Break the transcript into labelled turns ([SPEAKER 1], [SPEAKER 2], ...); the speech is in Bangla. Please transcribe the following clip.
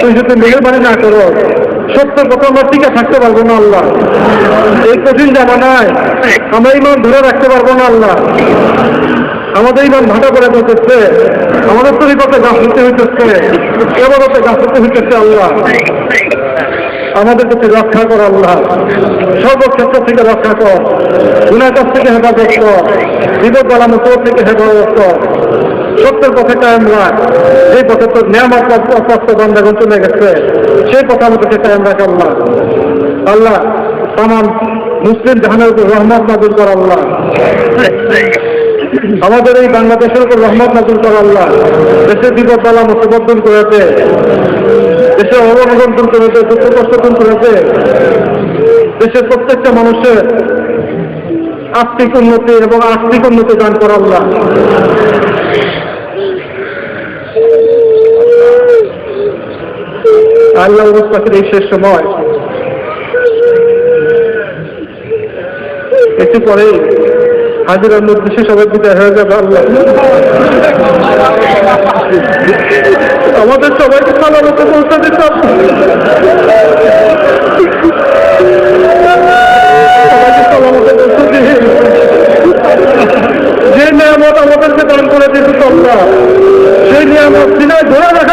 [SPEAKER 1] তুই যদি মেহরবানি না করো সত্যের কথা আমরা টিকে থাকতে পারব না, আল্লাহ। এই কঠিন জামানায় আমরা ইমান ধরে রাখতে পারব না, আল্লাহ। আমাদের ইমান ভাটা করে দিতেছে আমাদের তরিকতে গাছ হতে হইতেছে এবারতে গাছ হতে হইতেছে, আল্লাহ। আমাদের কাছে রক্ষা কর, আল্লাহ। সর্বক্ষেত্র থেকে রক্ষা কর। গুণার থেকে হেফাজত কর। বিপদ বালানো তোর থেকে হেফাজত কর। সত্যের পথে কায়েম রাখ যে পথে তোর নিয়ামত প্রাপ্ত বন্ধাগণ চলে গেছে, সেই পথে আমাদেরকে কায়েম রাখ আল্লাহ। আল্লাহ, তামাম মুসলিম জাহানের উপর রহমত নাজুল কর আল্লাহ। আমাদের এই বাংলাদেশের উপর রহমত নাজুল কর আল্লাহ। দেশের বিপদ বালা মুসিবত করেছে। দেশের অবনগন করেছে, দুঃখ কষ্ট করেছে। দেশের প্রত্যেকটা মানুষের আর্থিক উন্নতি এবং আর্থিক উন্নতি দান কর আল্লাহ। আল্লাহ অবস্থাকে এই শেষ সময়। একটু পরে হাজিরার নির্দেশে সবাই হয়ে যাবে আল্লাহ। আমাদের সবাইকে সালামতে পৌঁছে দিতে হবে। সবাইকে সালামতে পৌঁছে যে নিয়ামত আমাদেরকে দান করে দিতে তোমরা, সেই নিয়ামত সিনায় ধরে রাখার তো